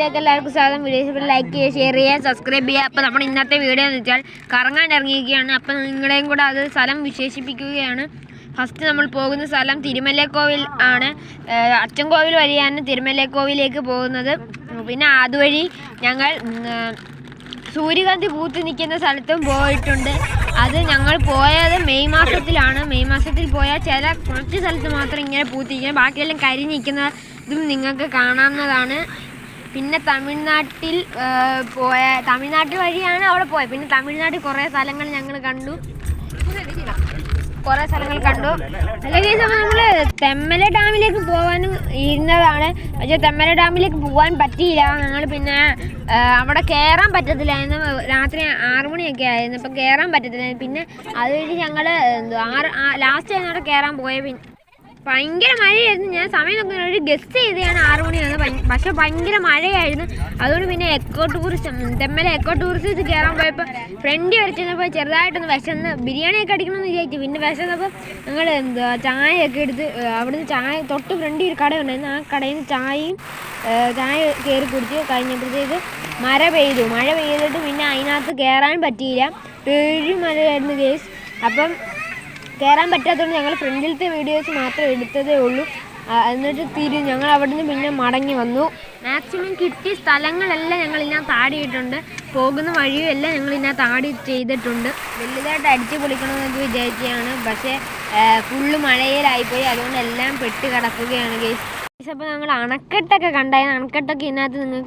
വീഡിയോയിലേക്ക് എല്ലാവർക്കും സ്വാഗതം. വീഡിയോ ലൈക്ക് ചെയ്യുക ഷെയർ ചെയ്യുക സബ്സ്ക്രൈബ് ചെയ്യുക. അപ്പോൾ നമ്മൾ ഇന്നത്തെ വീഡിയോ എന്ന് വെച്ചാൽ കറങ്ങാൻ ഇറങ്ങിയിരിക്കുകയാണ്. അപ്പോൾ നിങ്ങളെയും കൂടെ അത് സ്ഥലം വിശേഷിപ്പിക്കുകയാണ്. ഫസ്റ്റ് നമ്മൾ പോകുന്ന സ്ഥലം തിരുമലക്കോവിൽ ആണ്. അച്ചൻകോവിൽ വഴിയാണ് തിരുമലക്കോവിലേക്ക് പോകുന്നത്. പിന്നെ അതുവഴി ഞങ്ങൾ സൂര്യകാന്തി പൂത്ത് നിൽക്കുന്ന സ്ഥലത്തും പോയിട്ടുണ്ട്. അത് ഞങ്ങൾ പോയത് മെയ് മാസത്തിലാണ്. മെയ് മാസത്തിൽ പോയാൽ ചില കുറച്ച് സ്ഥലത്ത് മാത്രം ഇങ്ങനെ പൂത്തിരിക്കുന്നത് ബാക്കിയെല്ലാം കരി നിൽക്കുന്ന ഇതും നിങ്ങൾക്ക് കാണാവുന്നതാണ്. പിന്നെ തമിഴ്നാട്ടിൽ പോയ തമിഴ്നാട്ടിൽ വഴിയാണ് അവിടെ പോയത് പിന്നെ തമിഴ്നാട്ടിൽ കുറേ സ്ഥലങ്ങൾ ഞങ്ങൾ കണ്ടു. കുറേ സ്ഥലങ്ങൾ കണ്ടു. അല്ലെങ്കിൽ നമ്മൾ തെമ്മല ഡാമിലേക്ക് പോകാനും ഇരുന്നതാണ്. പക്ഷേ തെമ്മല ഡാമിലേക്ക് പോകാൻ പറ്റിയില്ല. ഞങ്ങൾ പിന്നെ അവിടെ കയറാൻ പറ്റത്തില്ലായിരുന്നു. രാത്രി ആറുമണിയൊക്കെ ആയിരുന്നു. അപ്പം കയറാൻ പറ്റത്തില്ലായിരുന്നു. പിന്നെ അതുവഴി ഞങ്ങൾ ആറ് ലാസ്റ്റ് ആയിരുന്നു അവിടെ കയറാൻ പോയ. ഭയങ്കര മഴയായിരുന്നു. ഞാൻ സമയം നോക്കുന്ന ഒരു ഗസ്റ്റ് ചെയ്തെയാണ് മണി മണിയാണ്. പക്ഷെ ഭയങ്കര മഴയായിരുന്നു. അതുകൊണ്ട് പിന്നെ എക്കോ ടൂറിസം തെമ്മല എക്കോ ടൂറിസത്തിൽ കയറാൻ പോയപ്പോൾ ഫ്രണ്ട് വരച്ചപ്പോൾ ചെറുതായിട്ടൊന്ന് വിശന്ന് ബിരിയാണിയൊക്കെ അടിക്കണമെന്ന് വിചാരിച്ചു. പിന്നെ വിശന്നപ്പോൾ ഞങ്ങൾ എന്താ ചായയൊക്കെ എടുത്ത് അവിടുന്ന് ചായ തൊട്ട് ഫ്രണ്ടിൽ ഒരു കട ഉണ്ടായിരുന്നു. ആ കടയിൽ നിന്ന് ചായയും ചായ കയറി കുടിച്ച് കഴിഞ്ഞപ്പോഴത്തേക്ക് മഴ പെയ്തു. മഴ പെയ്തിട്ട് പിന്നെ അതിനകത്ത് കയറാൻ പറ്റിയില്ല. ഒരു മഴയായിരുന്നു കേസ് അപ്പം കയറാൻ പറ്റാത്തതുകൊണ്ട് ഞങ്ങൾ ഫ്രണ്ടിലത്തെ വീഡിയോസ് മാത്രം എടുത്തതേ ഉള്ളൂ. എന്നിട്ട് തിരി ഞങ്ങൾ അവിടെ നിന്ന് പിന്നെ മടങ്ങി വന്നു. മാക്സിമം കിട്ടിയ സ്ഥലങ്ങളെല്ലാം ഞങ്ങൾ ഇതിനകത്ത് ആടിയിട്ടുണ്ട് പോകുന്ന വഴിയും എല്ലാം ഞങ്ങൾ ഇതിനകത്ത് ആടി ചെയ്തിട്ടുണ്ട്. വലുതായിട്ട് അടിച്ചു പൊളിക്കണമെന്നൊക്കെ വിചാരിക്കുകയാണ്. പക്ഷേ ഫുള്ള് മഴയിലായിപ്പോയി. അതുകൊണ്ട് എല്ലാം പെട്ട് കിടക്കുകയാണ് ഗേസ് അപ്പോൾ ഞങ്ങൾ അണക്കെട്ടൊക്കെ കണ്ടായിരുന്നു. അണക്കെട്ടൊക്കെ ഇതിനകത്ത് നിങ്ങൾക്ക്